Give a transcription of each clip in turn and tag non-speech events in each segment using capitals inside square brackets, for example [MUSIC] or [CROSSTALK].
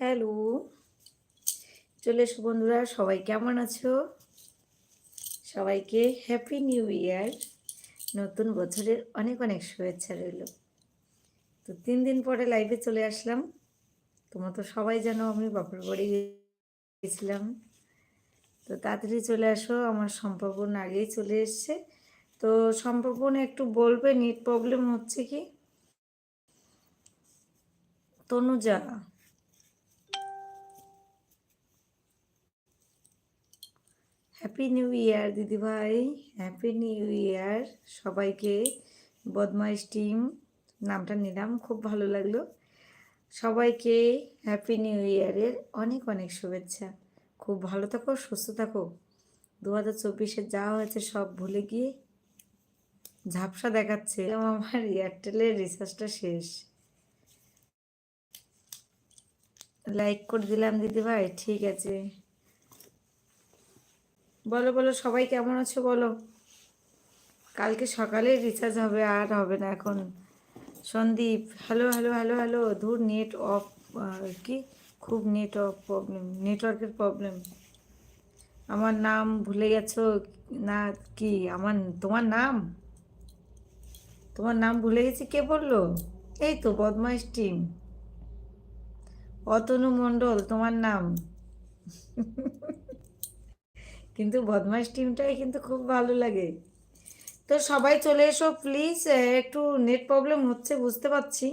Hello. চলে এসো বন্ধুরা, সবাই কেমন আছো? সবাইকে হ্যাপি নিউ ইয়ার নতুন বছরের অনেক অনেক শুভেচ্ছা রইল। তো তিন দিন পরে লাইভে চলে আসলাম। তোমরা তো সবাই জানো আমি বাপের বাড়ি গেছিলাম তো তাড়াতাড়ি চলে আসো, আমার সম্পর্কন আগেই চলে এসছে। তো সম্পর্কন একটু বলবে নেট প্রবলেম হচ্ছে কি? তনুজা হ্যাপি নিউ ইয়ার দিদিভাই হ্যাপি নিউ ইয়ার সবাইকে। বদমাইশ টিম নামটা নিলাম, খুব ভালো লাগল। সবাইকে হ্যাপি নিউ ইয়ারের অনেক অনেক শুভেচ্ছা। খুব ভালো থাকো, সুস্থ থাকো। দু হাজার চব্বিশে যা হয়েছে সব ভুলে গিয়ে ঝাপসা দেখাচ্ছে আমার এয়ারটেলের রিচার্জটা শেষ। লাইক করে দিলাম দিদিভাই ঠিক আছে। বলো বলো, সবাই কেমন আছো বলো? কালকে সকালে রিচার্জ হবে, আর হবে না এখন। Sandip hello hello hello hello ধুর নেট অফ কি? খুব নেট অফ প্রবলেম নেটওয়ার্কের প্রবলেম আমার নাম ভুলে গেছো? না, কি? আমার, তোমার নাম? তোমার নাম ভুলে গেছি? কে বলল? এই তো বদমাইশ টিম অতনু মণ্ডল, তোমার নাম। [LAUGHS] কিন্তু বদমাইশ টিমটাই কিন্তু খুব ভালো লাগে। তো সবাই চলে এসো প্লিজ একটু নেট প্রবলেম হচ্ছে, বুঝতে পারছি।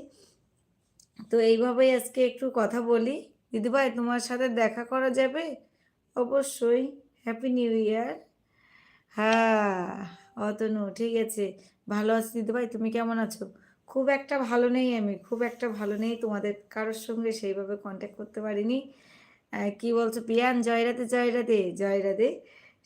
তো এইভাবেই আজকে একটু কথা বলি। দিদিভাই, তোমার সাথে দেখা করা যাবে? অবশ্যই। হ্যাপি নিউ ইয়ার হ্যাঁ অতনু, ঠিক আছে। ভালো আছি দিদিভাই, তুমি কেমন আছো? খুব একটা ভালো নেই আমি, খুব একটা ভালো নেই। তোমাদের কারোর সঙ্গে সেইভাবে কন্ট্যাক্ট করতে পারিনি। কি বলছো? পিয়ান জয়রাতে জয়রাতে জয়রাতে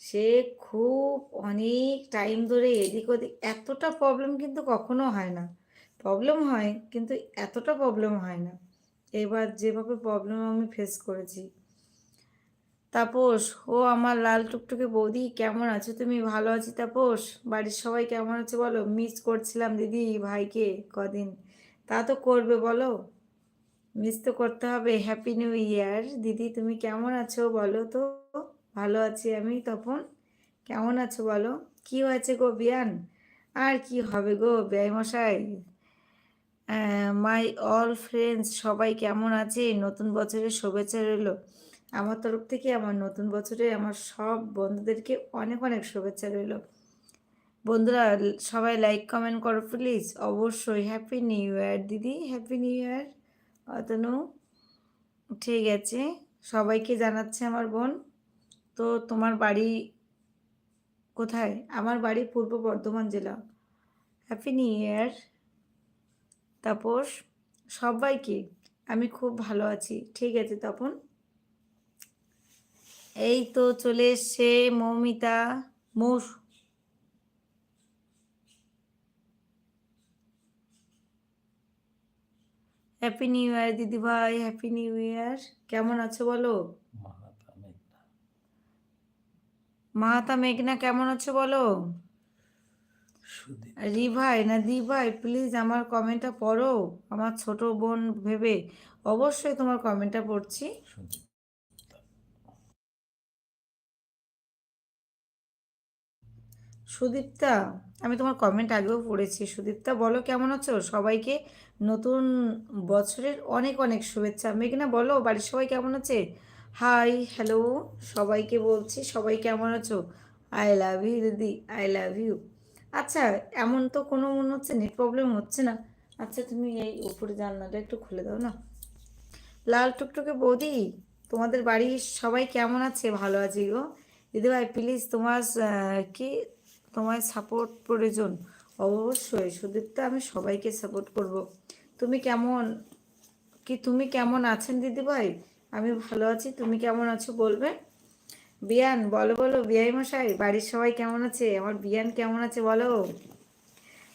সে খুব অনেক টাইম ধরে এদিক ওদিক, এতটা প্রবলেম কিন্তু কখনো হয় না। প্রবলেম হয়, কিন্তু এতটা প্রবলেম হয় না। এবার যেভাবে প্রবলেম আমি ফেস করেছি। তাপস, ও আমার লাল টুকটুকে, বৌদি, কেমন আছো তুমি? ভালো আছি তাপস? বাড়ির সবাই কেমন আছে বলো? মিস করছিলাম দিদি, ভাইকে কদিন। তা তো করবে বলো। মিস তো করতে হবে। হ্যাপি নিউ ইয়ার দিদি, তুমি কেমন আছো বলো তো? ভালো আছি আমি, তপন। কেমন আছো বলো? কি হয়েছে গো বিয়ান? আর কি হবে গো মশাই মাই অল ফ্রেন্ডস সবাই কেমন আছে? নতুন বছরের শুভেচ্ছা রইল। আমার তরফ থেকে আমার নতুন বছরে আমার সব বন্ধুদেরকে অনেক অনেক শুভেচ্ছা রইল। বন্ধুরা, সবাই লাইক কমেন্ট করো প্লিজ অবশ্যই হ্যাপি নিউ ইয়ার দিদি। Happy new year Atanu. ঠিক আছে। সবাইকে জানাচ্ছে আমার বোন। তো তোমার বাড়ি কোথায়? আমার বাড়ি পূর্ব বর্ধমান জেলা। হ্যাপি নিউ ইয়ার তাপস, সবাইকে আমি খুব ভালো আছি। ঠিক আছে, তপন? এই তো চলে এসছে মৌমিতা মৌস হ্যাপি নিউ ইয়ার দিদি ভাই হ্যাপি নিউ ইয়ার কেমন আছো বলো? মাহাতা মেঘনা কেমন আছো বলো? রি ভাই না দি ভাই প্লিজ আমার কমেন্টটা পড়ো। আমার ছোট বোন ভেবে অবশ্যই তোমার কমেন্টটা পড়ছি। সুদীপ্তা আমি তোমার কমেন্ট আগেও পড়েছি। সুদীপ্তা বলো কেমন আছো? সবাইকে নতুন বছরের অনেক অনেক শুভেচ্ছা। মেঘনা বলো বাড়ির সবাই কেমন আছে? হাই হ্যালো সবাইকে বলছি, সবাই কেমন আছো? আই লাভ ইউ দিদি। আই লাভ ইউ আচ্ছা এমন তো কোনো মনে হচ্ছে নেট প্রবলেম হচ্ছে না? আচ্ছা তুমি এই উপরে জানলাটা একটু খুলে দাও না? লাল টুকটুকে বৌদি, তোমাদের বাড়ির সবাই কেমন আছে? ভালো আছি গো। দিদিভাই প্লিজ তোমার কি? তোমার সাপোর্ট প্রয়োজন। অবশ্যই সুদীপ্তা আমি সবাইকে সাপোর্ট করব। তুমি কেমন? কি তুমি কেমন আছেন দিদিভাই আমি ভালো আছি, তুমি কেমন আছো বলবে? বিয়ান, বলো বলো বিয়াই মশাই বাড়ির সবাই কেমন আছে? আমার বিয়ান কেমন আছে বলো?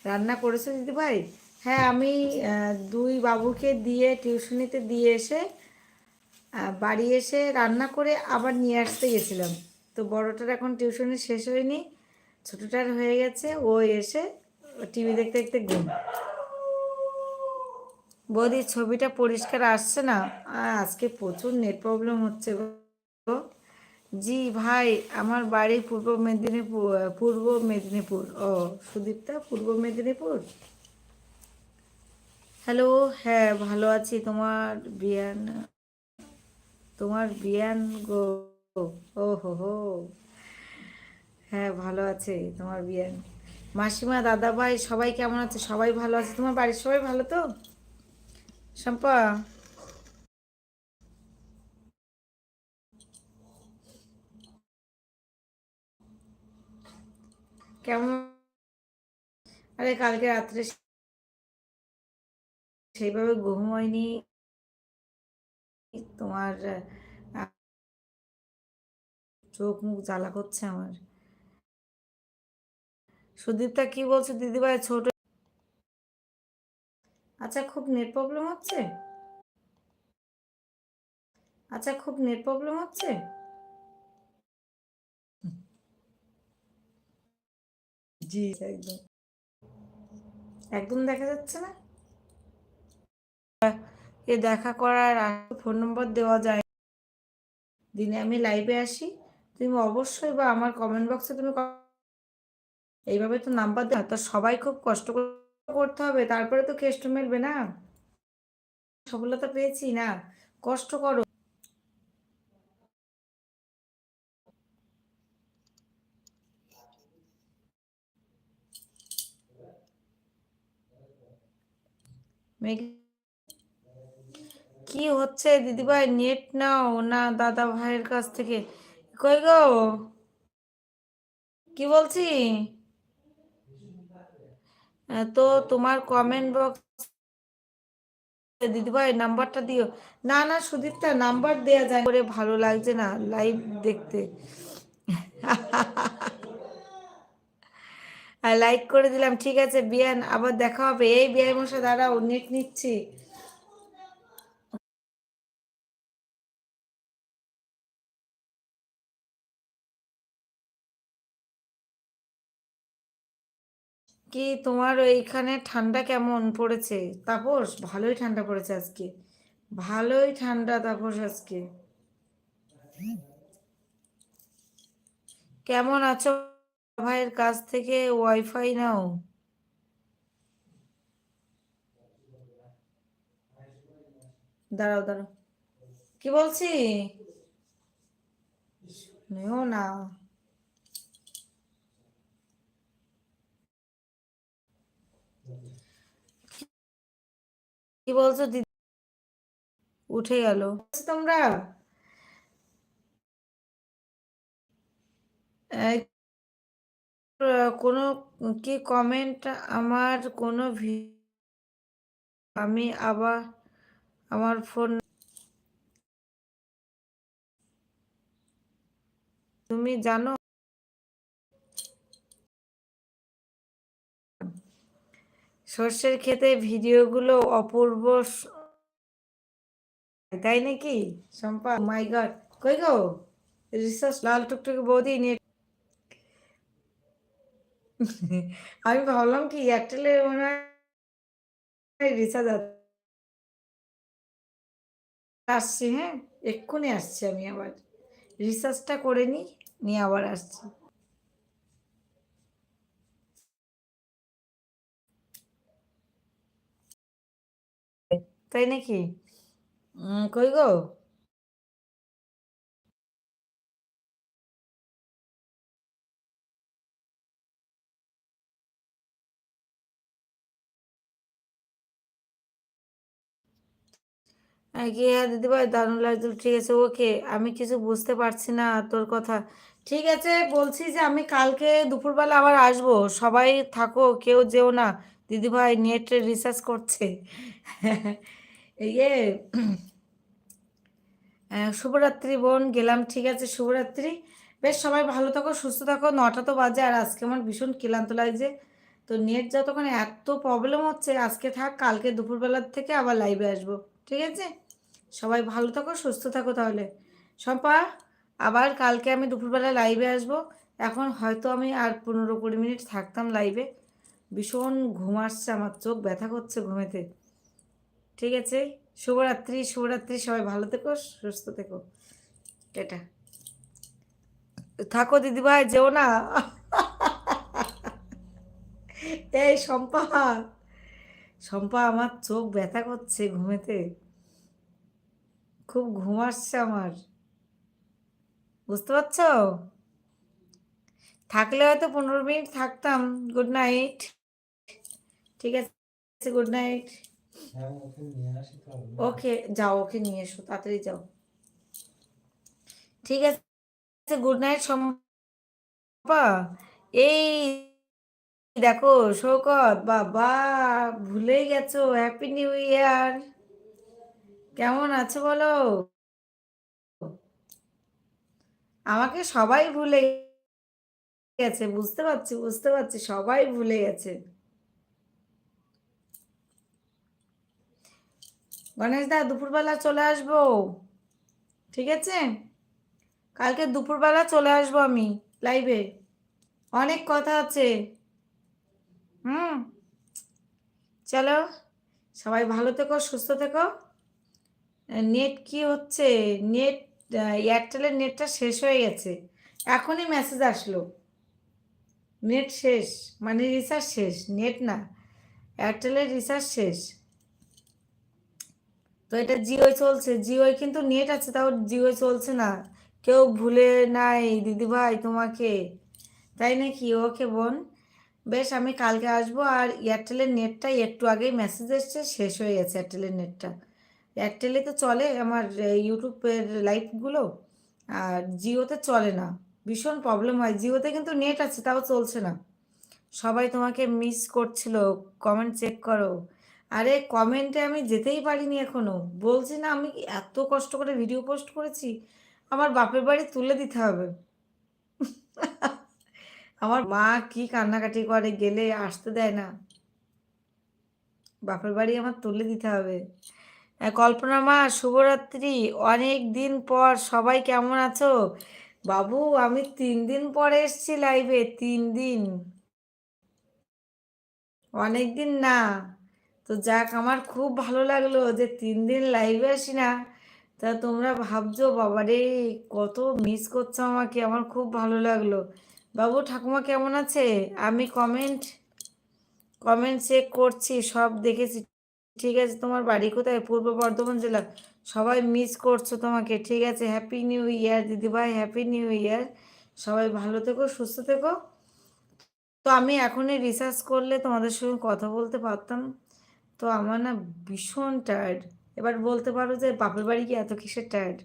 রান্না করেছ দিদিভাই? হ্যাঁ আমি দুই বাবুকে দিয়ে টিউশনিতে দিয়ে এসে বাড়ি এসে রান্না করে আবার নিয়ে আসতে গেছিলাম। তো বড়টার এখন টিউশনি শেষ হয়নি, ছোটোটার হয়ে গেছে, ও এসে টিভি দেখতে দেখতে ঘুম। বৌদি ছবিটা পরিষ্কার আসছে না? আজকে প্রচুর নেট প্রবলেম হচ্ছে জি ভাই, আমার বাড়ি পূর্ব মেদিনীপুর পূর্ব মেদিনীপুর। ও, সুদীপ্তা, পূর্ব মেদিনীপুর? হ্যালো হ্যাঁ ভালো আছি। তোমার বিয়ান তোমার বিয়ান গো? ও হো। হো হ্যাঁ ভালো আছে, তোমার বিয়ান। মাসিমা দাদা ভাই সবাই কেমন আছে? সবাই ভালো আছে? তোমার বাড়ির সবাই ভালো তো? কেমন? আরে কালকে রাত্রে সেইভাবে ঘুম হয়নি। তোমার চোখ মুখ জ্বালা করছে আমার। সুদীপ্তা কি বলছো? দিদিভাই ছোট আচ্ছা খুব নেট প্রবলেম হচ্ছে? আচ্ছা খুব নেট প্রবলেম হচ্ছে? জি একদম। একদম দেখা যাচ্ছে না? এ দেখা করার ফোন নম্বর দেওয়া যায় দিনে আমি লাইভে আসি। তুমি অবশ্যই বা আমার কমেন্ট বক্সে তুমি এইভাবে তো নাম্বার দেওয়া তো সবাই খুব কষ্ট করে করতে হবে, তারপরে তো কেষ্ট মেলবে না। সফলতা পেয়েছি না, কষ্ট করো। কি হচ্ছে দিদিভাই? নেট নাও না দাদা ভাইয়ের কাছ থেকে। কই গো? কি বলছি? তো তোমার কমেন্ট বক্স দিদিভাই নাম্বারটা দিও। না না, সুদীপটা নাম্বার দেয়া যায় করে ভালো লাগছে না লাইভ দেখতে। লাইক করে দিলাম। ঠিক আছে, বিয়ান, আবার দেখা হবে। এই বিয়ান মশা দাঁড়াও নেট নিচ্ছি। কি তোমার ওইখানে ঠান্ডা কেমন পড়েছে? তাপস, ভালোই ঠান্ডা পড়েছে আজকে। ভালোই ঠান্ডা তাপস আজকে। কেমন আছো ভাইয়ের কাছ থেকে ওয়াইফাই নাও? দাঁড়াও দাঁড়াও। কি বলছি? নেও না। কি বলছো, দিদি? উঠে গেল। তোমরা? কোনো, কি কমেন্ট আমার কোনো আমি আবার আমার ফোন তুমি জানো? সর্ষের ক্ষেতে ভিডিওগুলো অপূর্ব তাই নাকি? শম্পা মাই গড কই গো? রিসার্চ, লাল টুকটুকে বৌদি নিয়ে [LAUGHS] আমি ভাবলাম কি এয়ারটেলে মনে হয় আসছি হ্যাঁ? এক্ষুনি আসছি আমি আবার। রিসার্চটা করে নিই, নিয়ে আবার আসছি। তাই নাকি? কই গো? হ্যাঁ দিদিভাই, দারুণ লাগছে ঠিক আছে, ওকে। আমি কিছু বুঝতে পারছি না তোর কথা। ঠিক আছে, বলছি যে আমি কালকে দুপুরবেলা আবার আসব। সবাই থাকো, কেউ যেও না। দিদিভাই, নেটে রিসার্চ করছে। [LAUGHS] ইয়ে শুভরাত্রি বোন, গেলাম, ঠিক আছে, শুভরাত্রি। বেশ, সবাই ভালো থাকো, সুস্থ থাকো। নটা তো বাজে আর আজকে আমার ভীষণ ক্লান্ত লাগছে। তো নেট যা যতক্ষণ এত প্রবলেম হচ্ছে, আজকে থাক, কালকে দুপুরবেলার থেকে আবার লাইভে আসব, ঠিক আছে? সবাই ভালো থাকো, সুস্থ থাকো তাহলে। শম্পা, আবার কালকে আমি দুপুরবেলা লাইভে আসব। এখন হয়তো আমি আর পনেরো কুড়ি মিনিট থাকতাম লাইভে ভীষণ ঘুম আসছে, আমার চোখ ব্যথা করছে ঘুমেতে। ঠিক আছে? শুভরাত্রি শুভরাত্রি, সবাই ভালো থেকো, সুস্থ থেকো। এটা থাকো দিদিভাই, যেও না। [LAUGHS] এই শম্পা শম্পা, আমার চোখ ব্যথা করছে ঘুমেতে। খুব ঘুম আসছে আমার। বুঝতে পারছ? থাকলে হয়তো পনেরো মিনিট থাকতাম। গুড নাইট ঠিক আছে গুড নাইট আমি। ওকে যাও, ওকে নিয়ে এসো, তাড়াতাড়ি যাও। ঠিক আছে গুড নাইট শম্পা এই দেখো, শৌকত, বাবা, ভুলেই গেছো হ্যাপি নিউ ইয়ার কেমন আছো বলো? আমাকে সবাই ভুলে গেছে, বুঝতে পারছি বুঝতে পারছি, সবাই ভুলে গেছে। গণেশ দা, দুপুরবেলা চলে আসব। ঠিক আছে? কালকে দুপুরবেলা চলে আসব আমি লাইভে অনেক কথা আছে। হুম? চলো, সবাই ভালো থেকো, সুস্থ থেকো। নেট কি হচ্ছে? নেট এয়ারটেলের নেটটা শেষ হয়ে গেছে। এখনই মেসেজ আসলো। নেট শেষ মানে রিচার্জ শেষ, নেট না। এয়ারটেলের রিচার্জ শেষ। তো এটা জিওই চলছে। জিওই কিন্তু নেট আছে, তাও জিওই চলছে না। কেউ ভুলে নাই, দিদিভাই তোমাকে। তাই নাকি? ওকে বোন। বেশ, আমি কালকে আসব। আর এয়ারটেলের নেটটা একটু আগেই মেসেজ এসছে, শেষ হয়ে গেছে এয়ারটেলের নেটটা। এয়ারটেলে তো চলে আমার ইউটিউবের লাইভগুলো আর জিওতে চলে না। ভীষণ প্রবলেম হয়। জিওতে কিন্তু নেট আছে, তাও চলছে না। সবাই তোমাকে মিস করছিল। কমেন্ট চেক করো। আরে কমেন্টে আমি যেতেই পারিনি এখনও। বলছি না আমি এত কষ্ট করে ভিডিও পোস্ট করেছি? আমার বাপের বাড়ি তুলে দিতে হবে। আমার মা কি কান্নাকাটি করে গেলে আসতে দেয় না। বাপের বাড়ি আমার তুলে দিতে হবে। আহ, কল্পনা মা শুভরাত্রি। অনেক দিন পর সবাই কেমন আছো? বাবু আমি তিন দিন পরে এসছি লাইভে তিন দিন। অনেক দিন না। তো যাক, আমার খুব ভালো লাগল যে তিন দিন লাইভে আসি না তা তোমরা ভাবছ, বাবারে, কত মিস করছ আমাকে, আমার খুব ভালো লাগল। বাবু, ঠাকুমা কেমন আছে? আমি কমেন্ট কমেন্ট চেক করছি, সব দেখেছি। ঠিক আছে, তোমার বাড়ি কোথায়? পূর্ব বর্ধমান জেলা। সবাই মিস করছ তোমাকে, ঠিক আছে? হ্যাপি নিউ ইয়ার দিদিভাই হ্যাপি নিউ ইয়ার সবাই ভালো থেকো, সুস্থ থেকো। তো আমি এখনই রিসার্চ করলে তোমাদের সঙ্গে কথা বলতে পারতাম। তো আমার না ভীষণ টায়ার্ড এবার বলতে পারো যে বাপের বাড়ি কি এত কিসের টায়ার্ড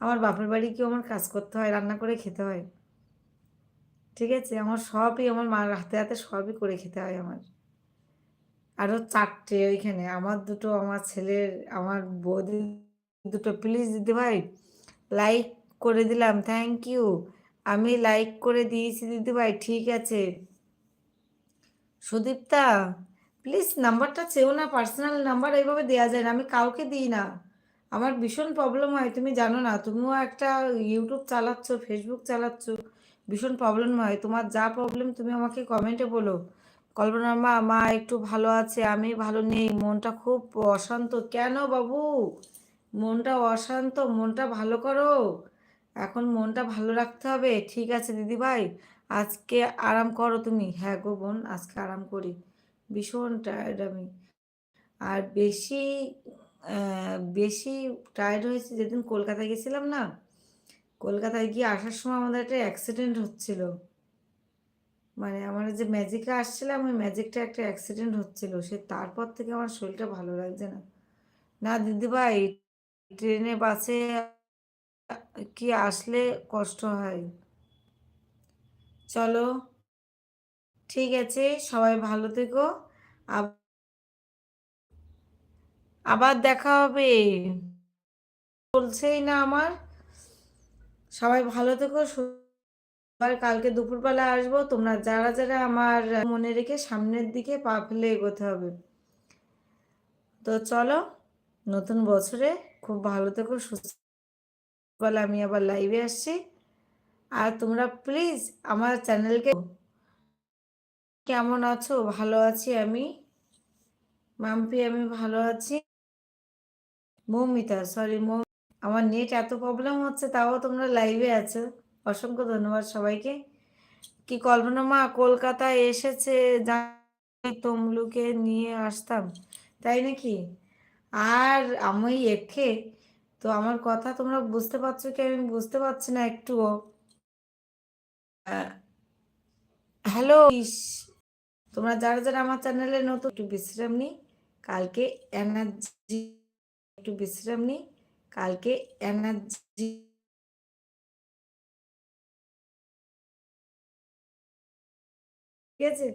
আমার বাপের বাড়ি কি আমার কাজ করতে হয়, রান্না করে খেতে হয়। ঠিক আছে? আমার সবই আমার মার হাতে হাতে সবই করে খেতে হয় আমার। আরও চারটে ওইখানে। আমার দুটো, আমার ছেলের, আমার বৌদি দুটো প্লিজ দিদি ভাই লাইক করে দিলাম থ্যাংক ইউ আমি লাইক করে দিয়েছি দিদি ভাই, ঠিক আছে। সুদীপ্তা প্লিজ নাম্বারটা চেও না পার্সোনাল নাম্বার এইভাবে দেওয়া যায় না, আমি কাউকে দিই না। আমার ভীষণ প্রবলেম হয়, তুমি জানো না, তুমিও একটা ইউটিউব চালাচ্ছ ফেসবুক চালাচ্ছ, ভীষণ প্রবলেম হয়। তোমার যা প্রবলেম তুমি আমাকে কমেন্টে বলো। কল্পনা মা মা একটু ভালো আছে, আমি ভালো নেই, মনটা খুব অশান্ত। কেন বাবু? মনটা অশান্ত, মনটা ভালো করো। এখন মনটা ভালো রাখতে হবে। ঠিক আছে দিদি ভাই আজকে আরাম করো তুমি। হ্যাঁ গো বোন, আজকে আরাম করি। ভীষণ টায়ার্ড আমি। আর বেশি বেশি টায়ার্ড হয়েছে যেদিন কলকাতায় গেছিলাম না, কলকাতায় গিয়ে আসার সময় আমাদের একটা অ্যাক্সিডেন্ট হচ্ছিল। মানে আমার যে ম্যাজিকে আসছিলাম, ওই ম্যাজিকটা একটা অ্যাক্সিডেন্ট হচ্ছিল। সে তারপর থেকে আমার শরীরটা ভালো লাগছে না। না দিদিভাই, ট্রেনে, বাসে কি আসলে কষ্ট হয়? চলো ঠিক আছে, সবাই ভালো থেকো। আবার দেখা হবে। বলছেই না আমার। সবাই ভালো থেকো আবার কালকে দুপুরবেলা আসব। তোমরা যারা যারা আমার মনে রেখে সামনের দিকে পা ফেলে এগোতে হবে। তো চলো, নতুন বছরে খুব ভালো থেকো, সুস্থ আমি আবার লাইভে আসছি। আর তোমরা প্লিজ আমার চ্যানেলকে কেমন আছো? ভালো আছি আমি। মাম্পি, আমি ভালো আছি। মৌমিতা সরি মৌ, আমার নেট এত প্রবলেম হচ্ছে, তাও তোমরা লাইভে আছো। অসংখ্য ধন্যবাদ সবাইকে। কি কল্পনা মা, কলকাতায় এসেছে তমলুকে নিয়ে আসতাম, তাই নাকি? আর আমি একে, তো আমার কথা তোমরা বুঝতে পারছ কি? আমি বুঝতে পারছি না একটুও। হ্যালো তোমরা যারা যারা আমার চ্যানেলে নতুন, একটু বিশ্রাম নিই। কালকে এনার্জি একটু বিশ্রাম নিই। কালকে এনার্জি ঠিক আছে?